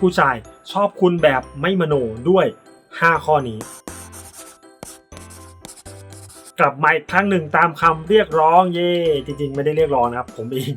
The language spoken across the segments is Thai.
ผู้ชายชอบคุณแบบไม่มโนด้วย 5 ข้อนี้ กลับมาอีกครั้งหนึ่งตามคำเรียกร้องเย่จริงๆ ไม่ได้เรียกร้องนะครับ ผมเอง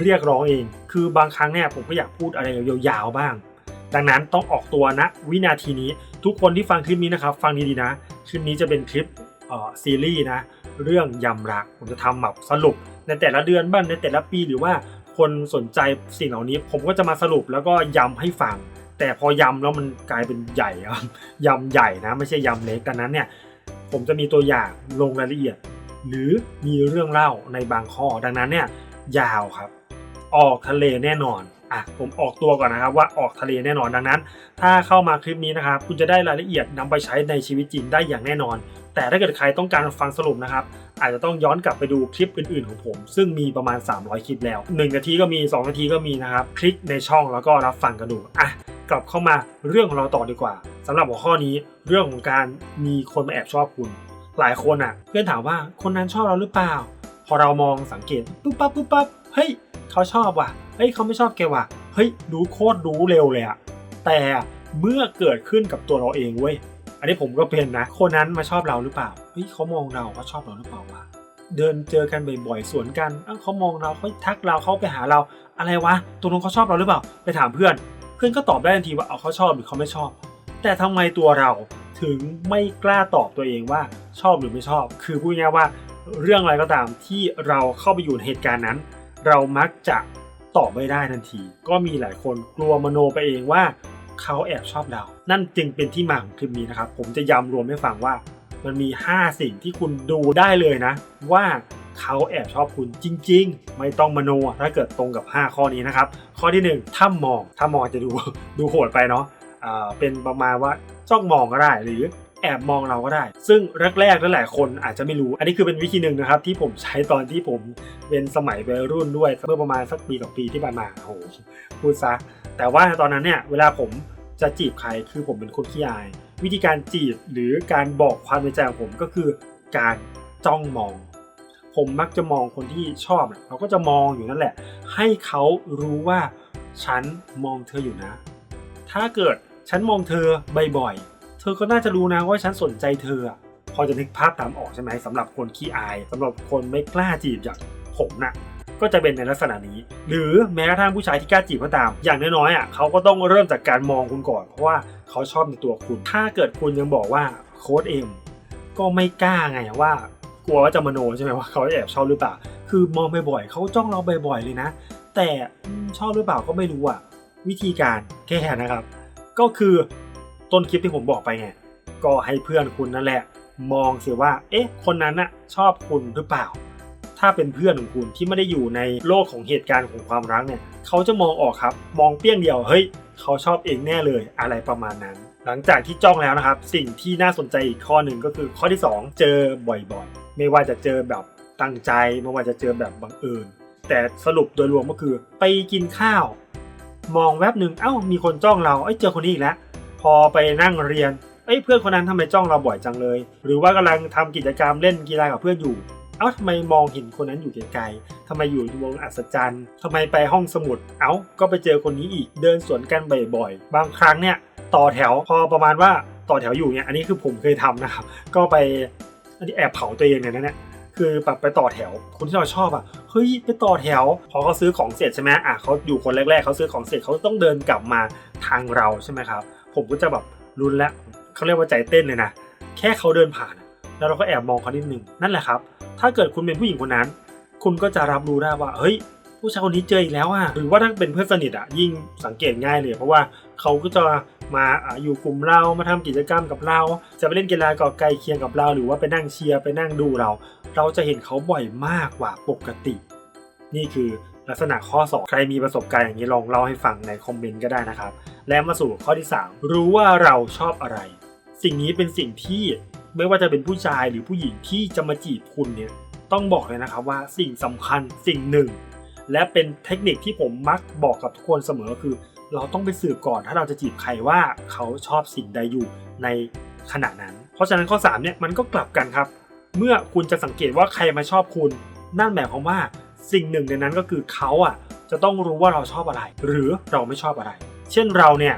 เรียกร้องเอง คือบางครั้งเนี่ยผมก็อยากพูดอะไรยาวๆบ้าง ดังนั้นต้องออกตัวนะ วินาทีนี้ทุกคนที่ฟังคลิปนี้นะครับ ฟังดีๆนะคลิปนี้จะเป็นคลิปซีรีส์นะเรื่องยำรักผมจะทำแบบสรุปในแต่ละเดือนบ้างในแต่ละปีหรือว่า คนสนใจสิ่งเหล่านี้ ผมก็จะมาสรุปแล้วก็ย้ำให้ฟัง แต่พอย้ำแล้วมันกลายเป็นใหญ่ครับยำใหญ่นะ ไม่ใช่ย้ำเล็กดังนั้นเนี่ยผมจะมีตัวอย่างลงรายละเอียด หรือมีเรื่องเล่าในบางข้อ ดังนั้นเนี่ยยาวครับ ออกทะเลแน่นอนอะผมออกตัวก่อนนะครับว่าออกทะเลแน่นอนดังนั้น ถ้าเข้ามาคลิปนี้นะครับคุณจะได้รายละเอียดนำไปใช้ในชีวิตจริงได้อย่างแน่นอน แต่ถ้าเกิดใครต้องการฟังสรุปนะครับ อาจจะต้องย้อนกลับไปดูคลิปอื่นๆของผม ซึ่งมีประมาณ 300 คลิปแล้ว 1 นาทีก็มี 2 นาทีก็มีนะครับ คลิกในช่องแล้วก็รับฟังกันดูอะกลับเข้ามาเรื่องของเราต่อดีกว่าสำหรับหัวข้อนี้เรื่องของการมีคนมาแอบชอบคุณ หลายคนอะ เพื่อนถามว่าคนนั้นชอบเราหรือเปล่า พอเรามองสังเกตปุ๊บปั๊บปุ๊บปั๊บเฮ้ยเขาชอบว่ะเฮ้ยเขาไม่ชอบแกว่ะเฮ้ยรู้โคตรรู้เร็วเลยอะแต่เมื่อเกิดขึ้นกับตัวเราเองเว้ย อันนี้ผมก็เป็นนะ คนนั้นมาชอบเราหรือเปล่าเฮ้ยเขามองเราเขาชอบเราหรือเปล่าวะเดินเจอกันบ่อยๆสวนกันเอ้าเขามองเราเขาทักเราเขาไปหาเราอะไรวะตัวนู้นเขาชอบเราหรือเปล่า ไปถามเพื่อน เพื่อนก็ตอบได้ทันทีว่าเอาเขาชอบหรือเขาไม่ชอบ แต่ทำไมตัวเราถึงไม่กล้าตอบตัวเองว่าชอบหรือไม่ชอบ คือพูดง่ายว่าเรื่องอะไรก็ตามที่เราเข้าไปอยู่ในเหตุการณ์นั้น เรามักจะตอบไม่ได้ทันที ก็มีหลายคนกลัวมโนไปเองว่า เขาแอบชอบเรา นั่นจึงเป็นที่มาของคลิปนี้นะครับ ผมจะย้ำรวมให้ฟังว่า มันมี 5 สิ่งที่คุณดูได้เลยนะ ว่าเขาแอบชอบคุณจริง ๆ ไม่ต้องมโนถ้าเกิดตรงกับ 5 ข้อนี้นะครับ ข้อที่ 1 ถ้ามอง ถ้ามองจะดูดูโหดไปเนาะเป็นประมาณว่าจ้องมองก็ได้หรือ แอบมองเราก็ได้ ซึ่งแรกๆหลายๆคนอาจจะไม่รู้ อันนี้คือเป็นวิธีหนึ่งนะครับที่ผมใช้ตอนที่ผมเป็นสมัยวัยรุ่นด้วยเมื่อประมาณสักปีสองปีที่ผ่านมาโอ้โหพูดซะแต่ว่าตอนนั้นเนี่ยเวลาผมจะจีบใครคือผมเป็นคนขี้อาย วิธีการจีบหรือการบอกความในใจของผมก็คือการจ้องมอง ผมมักจะมองคนที่ชอบเราก็จะมองอยู่นั่นแหละ ให้เขารู้ว่าฉันมองเธออยู่นะ ถ้าเกิดฉันมองเธอบ่อยๆ เธอก็น่าจะรู้นะว่าฉันสนใจเธออะพอจะนึกภาพตามออกใช่ไหมสำหรับคนขี้อายสำหรับคนไม่กล้าจีบอย่างผมน่ะก็จะเป็นในลักษณะนี้ หรือแม้กระทั่งผู้ชายที่กล้าจีบก็ตาม อย่างน้อยๆอะเขาก็ต้องเริ่มจากการมองคุณก่อน เพราะว่าเขาชอบในตัวคุณ ถ้าเกิดคุณยังบอกว่าโค้ดเอ็มก็ไม่กล้าไงว่ากลัวว่าจะมโนใช่ไหมว่าเขาแอบชอบหรือเปล่า คือมองบ่อยๆเขาจ้องเราบ่อยๆเลยนะ แต่ชอบหรือเปล่าก็ไม่รู้อะ วิธีการแก้นะครับ ก็คือ ต้นคลิปที่ผมบอกไปไง ก็ให้เพื่อนคุณนั่นแหละ มองเสิว่า เอ๊ะ คนนั้นน่ะชอบคุณหรือเปล่า ถ้าเป็นเพื่อนของคุณที่ไม่ได้อยู่ในโลกของเหตุการณ์ของความรักเนี่ยเขาจะมองออกครับ มองเปี้ยงเดียว เฮ้ย เขาชอบเองแน่เลยอะไรประมาณนั้น หลังจากที่จ้องแล้วนะครับ สิ่งที่น่าสนใจอีกข้อหนึ่งก็คือข้อที่ 2 เจอบ่อยๆ ไม่ว่าจะเจอแบบตั้งใจ ไม่ว่าจะเจอแบบบังเอิญแต่สรุปโดยรวมก็คือไปกินข้าว มองแวบหนึ่งเอ้ามีคนจ้องเราเอ้เจอคนนี้อีกแล้ว พอไปนั่งเรียนเอ้ยเพื่อนคนนั้นทำไมจ้องเราบ่อยจังเลย หรือว่ากำลังทำกิจกรรมเล่นกีฬากับเพื่อนอยู่เอ้าทำไมมองเห็นคนนั้นอยู่ไกลๆทำไมอยู่วงอัศจรรย์ทำไมไปห้องสมุด เอ้า ก็ไปเจอคนนี้อีก เดินสวนกันบ่อยๆ บางครั้งเนี่ย ต่อแถวพอประมาณว่าต่อแถวอยู่เนี่ย อันนี้คือผมเคยทำนะครับ ก็ไปอันนี้แอบเผาตัวเองเนี่ยนะเนี่ย คือแบบไปต่อแถว คนที่เราชอบอะ เฮ้ย ไปต่อแถว พอเขาซื้อของเสร็จใช่ไหมอะเขาอยู่คนแรกๆ เขาซื้อของเสร็จเขาต้องเดินกลับมาทางเราใช่ไหมครับ ผมก็จะแบบรุนแล้วเขาเรียกว่าใจเต้นเลยนะแค่เขาเดินผ่าน แล้วเราก็แอบมองเขานิดนึงนั่นแหละครับ ถ้าเกิดคุณเป็นผู้หญิงคนนั้น คุณก็จะรับรู้ได้ว่าเฮ้ย ผู้ชายคนนี้เจออีกแล้วอะหรือว่าถ้าเป็นเพื่อนสนิทอะยิ่งสังเกตง่ายเลย เพราะว่าเขาก็จะมาอยู่กลุ่มเรามาทำกิจกรรมกับเรา จะไปเล่นกีฬาก่อไกลเคียงกับเรา หรือว่าไปนั่งเชียร์ไปนั่งดูเรา เราจะเห็นเขาบ่อยมากกว่าปกติ นี่คือ ลักษณะข้อ 2 ใครมีประสบการณ์อย่างนี้ลองเล่าให้ฟังในคอมเมนต์ก็ได้นะครับ และมาสู่ข้อที่ 3 รู้ว่าเราชอบอะไร สิ่งนี้เป็นสิ่งที่ไม่ว่าจะเป็นผู้ชายหรือผู้หญิงที่จะมาจีบคุณเนี่ยต้องบอกเลยนะครับว่าสิ่งสำคัญสิ่งหนึ่ง และเป็นเทคนิคที่ผมมักบอกกับทุกคนเสมอก็คือ เราต้องไปสืบก่อนถ้าเราจะจีบใครว่าเขาชอบสิ่งใดอยู่ในขณะนั้น เพราะฉะนั้นข้อ3เนี่ยมันก็กลับกันครับ เมื่อคุณจะสังเกตว่าใครมาชอบคุณ นั่นหมายความว่า สิ่งหนึ่งในนั้นก็คือเขาอะจะต้องรู้ว่าเราชอบอะไร หรือเราไม่ชอบอะไร เช่นเราเนี่ย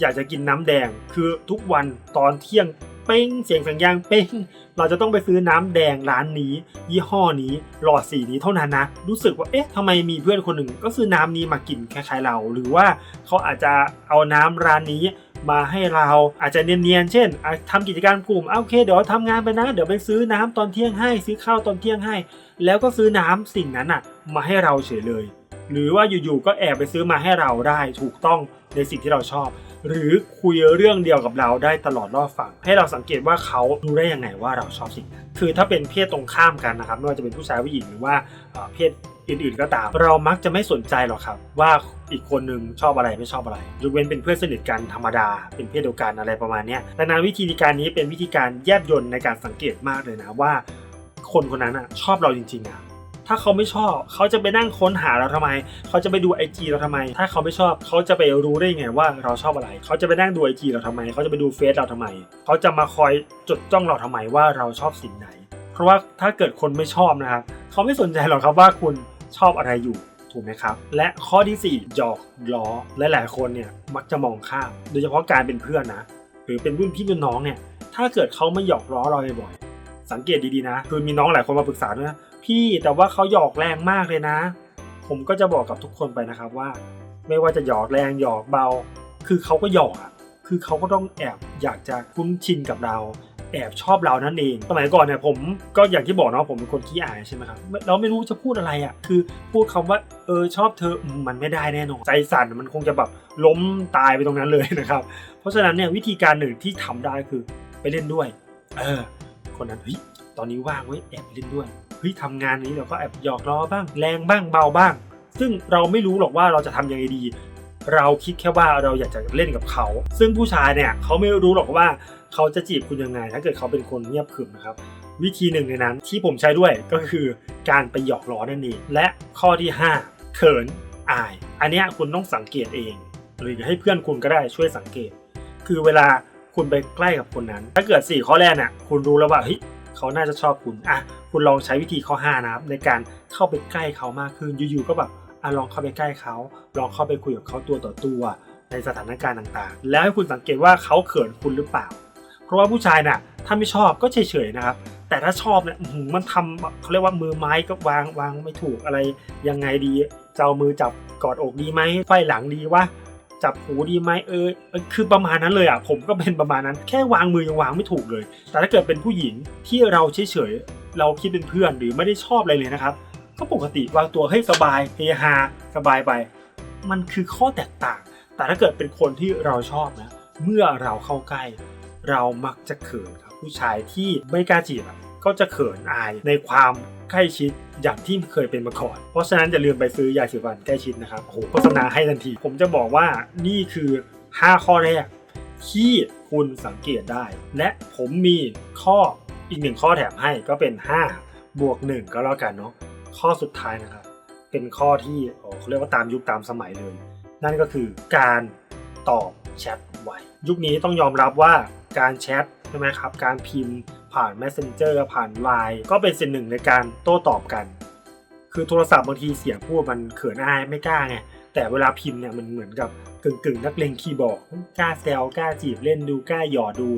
อยากจะกินน้ำแดงคือทุกวันตอนเที่ยงเป้งเสียงสัญญาณเป้งเราจะต้องไปซื้อน้ำแดงร้านนี้ ยี่ห้อนี้หลอดสีนี้เท่านั้นนะ รู้สึกว่าเอ๊ะทำไมมีเพื่อนคนหนึ่งก็ซื้อน้ำนี้มากินคล้ายๆเรา หรือว่าเขาอาจจะเอาน้ำร้านนี้มาให้เราอาจจะเนียนๆ เช่นอะทำกิจการกลุ่มโอเคเดี๋ยวทำงานไปนะ เดี๋ยวไปซื้อน้ำตอนเที่ยงให้ ซื้อข้าวตอนเที่ยงให้ แล้วก็ซื้อน้ำสิ่งนั้นอะ มาให้เราเฉยเลย หรือว่าอยู่ๆก็แอบไปซื้อมาให้เราได้ถูกต้องในสิ่งที่เราชอบ หรือคุยเรื่องเดียวกับเราได้ตลอดรอบฝั่ง ให้เราสังเกตว่าเขารู้ได้ยังไงว่าเราชอบสิ่งนั้นคือถ้าเป็นเพศตรงข้ามกันนะครับไม่ว่าจะเป็นผู้ชายผู้หญิงหรือว่าเอ่อเพศอื่นๆก็ตาม เรามักจะไม่สนใจหรอกครับ ว่าอีกคนหนึ่งชอบอะไรไม่ชอบอะไรยกเว้นเป็นเพื่อนสนิทกันธรรมดา เป็นเพศเดียวกันอะไรประมาณนี้ยดังนั้นวิธีการนี้เป็นวิธีการแยบยนต์ในการสังเกตมากเลยนะว่า คนคนนั้นอะชอบเราจริงๆอะถ้าเขาไม่ชอบ เขาจะไปนั่งค้นหาเราทำไม เขาจะไปดูไอจีเราทำไม ถ้าเขาไม่ชอบ เขาจะไปรู้ได้ไงว่าเราชอบอะไร เขาจะไปนั่งดูไอจีเราทำไม เขาจะไปดูเฟซเราทำไม เขาจะมาคอยจดจ้องเราทำไมว่าเราชอบสิ่งไหน เพราะว่าถ้าเกิดคนไม่ชอบนะครับ เขาไม่สนใจหรอกครับว่าคุณชอบอะไรอยู่ถูกไหมครับ และข้อที่4หยอกล้อและหลายคนเนี่ยมักจะมองข้าม โดยเฉพาะการเป็นเพื่อนนะ หรือเป็นรุ่นพี่รุ่นน้องเนี่ย ถ้าเกิดเขาไม่หยอกล้อเราบ่อย สังเกตดีๆนะ คือมีน้องหลายคนมาปรึกษาด้วยนะพี่แต่ว่าเขาหยอกแรงมากเลยนะ ผมก็จะบอกกับทุกคนไปนะครับว่า ไม่ว่าจะหยอกแรงหยอกเบา คือเขาก็หยอกอะคือเขาก็ต้องแอบอยากจะคุ้นชินกับเรา แอบชอบเรานั่นเองสมัยก่อนเนี่ยผมก็อย่างที่บอกเนาะผมเป็นคนขี้อายใช่ไหมครับเราไม่รู้จะพูดอะไรอะคือพูดคำว่าเออชอบเธอมมันไม่ได้แน่นอนใจสั่นมันคงจะแบบล้มตายไปตรงนั้นเลยนะครับ เพราะฉะนั้นเนี่ยวิธีการหนึ่งที่ทำได้คือไปเล่นด้วย เออ คนนั้นเฮ้ยตอนนี้ว่างเว้ยแอบเล่นด้วยเฮ้ยทำงานนี้เราก็แอบหยอกล้อบ้าง แรงบ้างเบาบ้าง ซึ่งเราไม่รู้หรอกว่าเราจะทำยังไงดี เราคิดแค่ว่าเราอยากจะเล่นกับเขา ซึ่งผู้ชายเนี่ยเขาไม่รู้หรอกว่าเขาจะจีบคุณยังไง ถ้าเกิดเขาเป็นคนเงียบขรึมนะครับวิธีหนึ่งในนั้นที่ผมใช้ด้วยก็คือการไปหยอกล้อนั่นเองและข้อที่ 5 เขินอาย อันนี้คุณต้องสังเกตเอง หรือให้เพื่อนคุณก็ได้ช่วยสังเกต คือเวลา คุณไปใกล้กับคนนั้น ถ้าเกิด 4 ข้อแรกน่ะคุณรู้แล้วว่าเฮ้ยเขาน่าจะชอบคุณอะคุณลองใช้วิธีข้อ5นะครับในการเข้าไปใกล้เขามากขึ้นอยู่ๆก็แบบอะลองเข้าไปใกล้เขาลองเข้าไปคุยกับเขาตัวต่อตัว ในสถานการณ์ต่างๆ แล้วให้คุณสังเกตว่าเขาเขินคุณหรือเปล่า เพราะว่าผู้ชายน่ะถ้าไม่ชอบก็เฉยๆนะครับแต่ถ้าชอบเนี่ยมันทำเขาเรียกว่ามือไม้ก็วางวางไม่ถูกอะไรยังไงดีจะเอามือจับกอดอกดีไหมไฟหลังดีวะ จับหูดีไหมเออคือประมาณนั้นเลยอะผมก็เป็นประมาณนั้นแค่วางมือยังวางไม่ถูกเลย แต่ถ้าเกิดเป็นผู้หญิงที่เราเฉยๆเราคิดเป็นเพื่อนหรือไม่ได้ชอบอะไรเลยนะครับ ก็ปกติวางตัวให้สบายเฮฮาสบายไป มันคือข้อแตกต่าง แต่ถ้าเกิดเป็นคนที่เราชอบนะเมื่อเราเข้าใกล้ เรามักจะเขินครับผู้ชายที่ไม่กล้าจีบก็จะเขินอายในความ ใกล้ชิดอย่างที่เคยเป็นมาก่อน เพราะฉะนั้นอย่าลืมไปซื้อยาสีฟันใกล้ชิดนะครับโอ้โหโฆษณาให้ทันที ผมจะบอกว่านี่คือ 5 ข้อแรกที่คุณสังเกตได้ และผมมีข้ออีกหนึ่งข้อแถมให้ก็เป็น 5 บวก 1 ก็แล้วกันเนาะข้อสุดท้ายนะครับ เป็นข้อที่เขาเรียกว่าตามยุคตามสมัยเลย นั่นก็คือการตอบแชทไวยุคนี้ต้องยอมรับว่าการแชทใช่ไหมครับ การพิมพ์ ผ่าน Messenger ผ่าน Line ก็เป็นสิ่งหนึ่งในการโต้ตอบกัน คือโทรศัพท์บางทีเสียงพูดมันเขินอายไม่กล้าไงแต่เวลาพิมพ์เนี่ยมันเหมือนกับกึ่งกึ่งๆนักเลงคีย์บอร์ดกล้าแซวกล้าจีบเล่นดูกล้าหยอดดู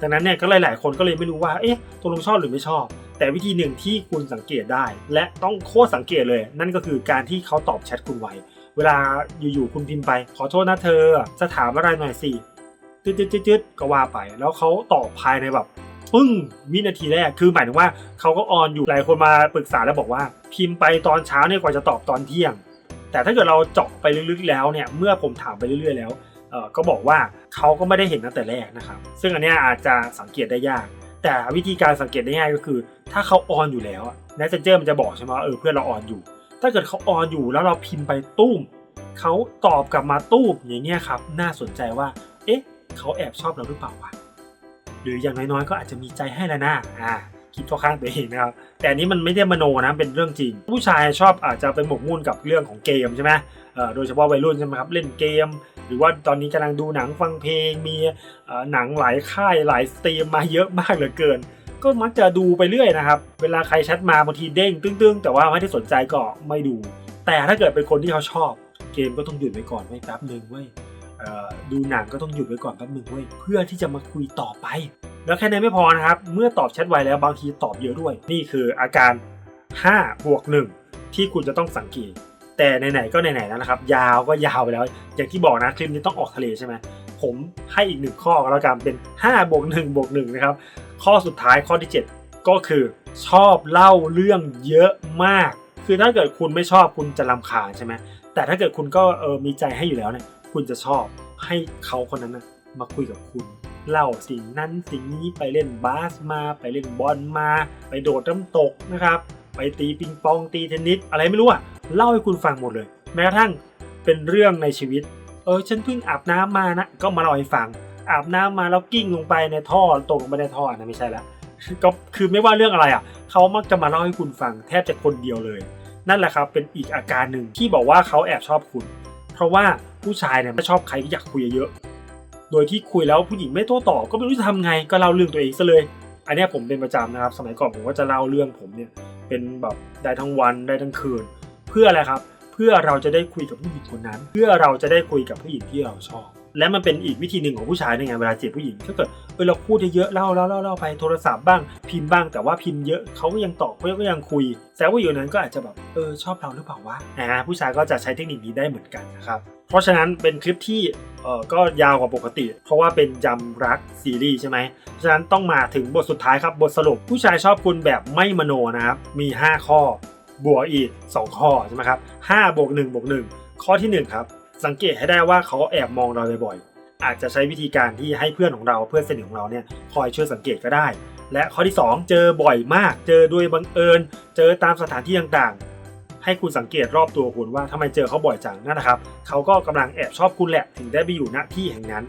ดังนั้นเนี่ยก็หลาย ๆ คนก็เลยไม่รู้ว่าเอ๊ะตกลงชอบหรือไม่ชอบ แต่วิธีหนึ่งที่คุณสังเกตได้ และต้องโคตรสังเกตเลย นั่นก็คือการที่เขาตอบแชทคุณไวเวลาอยู่ๆคุณพิมพ์ไป ขอโทษนะเธอจะถามอะไรหน่อยสิจืดๆๆๆก็ว่าไป แล้วเขาตอบภายในแบบ ปึ้งวินาทีแรกคือหมายถึงว่าเขาก็ออนอยู่หลายคนมาปรึกษาแล้วบอกว่า พิมพ์ไปตอนเช้าเนี่ยกว่าจะตอบตอนเที่ยง แต่ถ้าเกิดเราเจาะไปลึกๆแล้วเนี่ยเมื่อผมถามไปเรื่อยๆแล้วเออก็บอกว่าเขาก็ไม่ได้เห็นตั้งแต่แรกนะครับ ซึ่งอันนี้อาจจะสังเกตได้ยาก แต่วิธีการสังเกตได้ง่ายก็คือ ถ้าเขาออนอยู่แล้วอะ Messenger มันจะบอกใช่ไหมว่าเออเพื่อนเราออนอยู่ ถ้าเกิดเขาออนอยู่แล้วเราพิมพ์ไปตุ้มเขาตอบกลับมาตุ้มอย่างเงี้ยครับ น่าสนใจว่า เอ๊ะเขาแอบชอบเราหรือเปล่าวะ หรืออย่างน้อยๆ ก็อาจจะมีใจให้แล้วนะอ่าคิดเข้าข้างตัวเองนะครับแต่อันนี้มันไม่ได้มโนนะเป็นเรื่องจริง ผู้ชายชอบอาจจะไปหมกมุ่นกับเรื่องของเกมใช่ไหมโดยเฉพาะวัยรุ่นใช่ไหมครับเล่นเกม หรือว่าตอนนี้กำลังดูหนังฟังเพลง มีหนังหลายค่ายหลายสตรีมมาเยอะมากเหลือเกิน ก็มักจะดูไปเรื่อยนะครับ เวลาใครแชทมาบางทีเด้งตึ้งๆ แต่ว่าไม่ได้สนใจก็ไม่ดู แต่ถ้าเกิดเป็นคนที่เขาชอบ เกมก็ต้องหยุดไว้ก่อนไว้แป๊บหนึ่งเว้ย ดูหนังก็ต้องหยุดไว้ก่อนแป๊บหนึงเว้ยเพื่อที่จะมาคุยต่อไป แล้วแค่นั้นไม่พอนะครับ เมื่อตอบแชทไวแล้วบางทีตอบเยอะด้วย นี่คืออาการ5บวก1ที่คุณจะต้องสังเกต แต่ไหนๆก็ไหนๆแล้วนะครับ ยาวก็ยาวไปแล้ว อย่างที่บอกนะคลิปนี้ต้องออกทะเลใช่ไหมผมให้อีกหนึ่งข้อแล้วกันเป็น5บวก1บวก1นะครับข้อสุดท้ายข้อที่ 7 ก็คือชอบเล่าเรื่องเยอะมาก คือถ้าเกิดคุณไม่ชอบคุณจะรำคาญใช่ไหมแต่ถ้าเกิดคุณก็เออมีใจให้อยู่แล้วเนี่ย คุณจะชอบให้เขาคนนั้นนะมาคุยกับคุณเล่าสิ่งนั้นสิ่งนี้ไปเล่นบาสมา ไปเล่นบอลมา ไปโดดน้ำตกนะครับ ไปตีปิงปองตีเทนนิสอะไรไม่รู้อะเล่าให้คุณฟังหมดเลย แม้กระทั่งเป็นเรื่องในชีวิต เออฉันเพิ่งอาบน้ำมานะก็มาเล่าให้ฟัง อาบน้ำมาแล้วกิ้งลงไปในท่อตกลงไปในท่อนะไม่ใช่ละก็คือไม่ว่าเรื่องอะไรอะเขามักจะมาเล่าให้คุณฟังแทบจะคนเดียวเลย นั่นแหละครับเป็นอีกอาการหนึ่งที่บอกว่าเขาแอบชอบคุณ เพราะว่า ผู้ชายเนี่ยไม่ชอบใครที่อยากคุยเยอะ โดยที่คุยแล้วผู้หญิงไม่โต้ตอบก็ไม่รู้จะทำไงก็เล่าเรื่องตัวเองซะเลย อันนี้ผมเป็นประจำนะครับ สมัยก่อนผมก็จะเล่าเรื่องผมเนี่ยเป็นแบบได้ทั้งวันได้ทั้งคืน เพื่ออะไรครับ เพื่อเราจะได้คุยกับผู้หญิงคนนั้น เพื่อเราจะได้คุยกับผู้หญิงที่เราชอบ และมันเป็นอีกวิธีหนึ่งของผู้ชายในไงเวลาจีบผู้หญิงถ้าเกิดเออเราพูดเยอะๆเล่าเล่าเล่าเล่าไปโทรศัพท์บ้างพิมพ์บ้างแต่ว่าพิมพ์เยอะเขาก็ยังตอบเขาก็ยังคุยแสดงว่าอยู่นั้นก็อาจจะแบบเออชอบเราหรือเปล่าวะอ่าผู้ชายก็จะใช้เทคนิคนี้ได้เหมือนกันนะครับเพราะฉะนั้นเป็นคลิปที่เออก็ยาวกว่าปกติ เพราะว่าเป็นยำรักซีรีส์ใช่ไหมเพราะฉะนั้นต้องมาถึงบทสุดท้ายครับบทสรุปผู้ชายชอบคุณแบบไม่มโนนะครับมี 5 ข้อบวกอีก 2 ข้อใช่ไหมครับ5บวก1บวก1ข้อทีหนึ่1 ครับ สังเกตให้ได้ว่าเขาแอบมองเราบ่อยๆ อาจจะใช้วิธีการที่ให้เพื่อนของเราเพื่อนสนิทของเราเนี่ยคอยช่วยสังเกตก็ได้ และข้อที่ 2 เจอบ่อยมาก เจอด้วยบังเอิญ เจอตามสถานที่ต่างๆ ให้คุณสังเกตรอบตัวคุณว่าทำไมเจอเขาบ่อยจังนั่นนะครับ เขาก็กำลังแอบชอบคุณแหละถึงได้ไปอยู่ณที่แห่งนั้น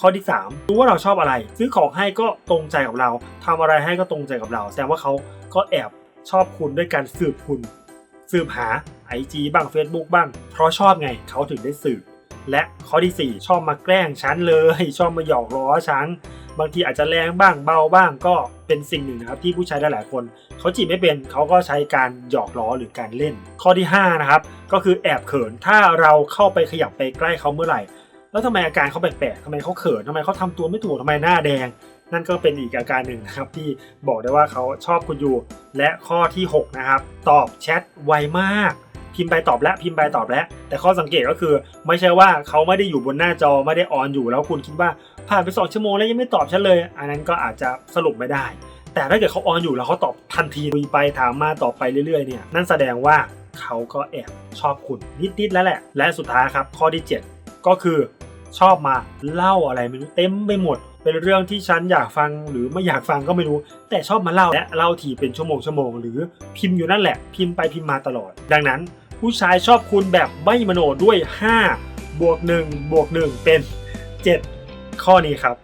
ข้อที่ 3 รู้ว่าเราชอบอะไร ซื้อของให้ก็ตรงใจกับเราทำอะไรให้ก็ตรงใจกับเรา แสดงว่าเขาก็แอบชอบคุณด้วยการสืบคุณ สืบหา IG บ้าง Facebook บ้าง เพราะชอบไงเขาถึงได้สืบ และข้อทีสี่ 4 ชอบมาแกล้งฉันเลย ชอบมาหยอกล้อฉัน บางทีอาจจะแรงบ้างเบาบ้างก็เป็นสิ่งหนึ่งนะครับที่ผู้ชายหลายๆคน เขาจีบไม่เป็นเขาก็ใช้การหยอกล้อหรือการเล่น ข้อที่5นะครับก็คือแอบเขินถ้าเราเข้าไปขยับไปใกล้เขาเมื่อไหร่แล้วทำไมอาการเขาแปลกๆทำไมเขาเขินทำไมเขาทำตัวไม่ถูกทำไมหน้าแดง นั่นก็เป็นอีกอาการหนึ่งนะครับที่บอกได้ว่าเขาชอบคุณอยู่ และข้อที่ 6 นะครับ ตอบแชทไวมาก พิมพ์ไปตอบแล้วพิมพ์ไปตอบแล้วแต่ข้อสังเกตก็คือ ไม่ใช่ว่าเขาไม่ได้อยู่บนหน้าจอไม่ได้ออนอยู่แล้วคุณคิดว่าผ่านไปสองชั่วโมงแล้วยังไม่ตอบฉันเลย อันนั้นก็อาจจะสรุปไม่ได้ แต่ถ้าเกิดเขาออนอยู่แล้วเขาตอบทันทีคุยไปถามมาตอบไปเรื่อยๆเนี่ยนั่นแสดงว่าเขาก็แอบชอบคุณนิดๆแล้วแหละ และสุดท้ายครับข้อที่ 7 ก็คือชอบมาเล่าอะไรไม่รู้เต็มไปหมด เป็นเรื่องที่ฉันอยากฟังหรือไม่อยากฟังก็ไม่รู้ แต่ชอบมาเล่าและเล่าทีเป็นชั่วโมงชั่วโมงหรือพิมพ์อยู่นั่นแหละ พิมพ์ไปพิมพ์มาตลอด ดังนั้น ผู้ชายชอบคุณแบบไม่มโนด้วย5บวก1บวก1เป็น 7 ข้อนี้ครับ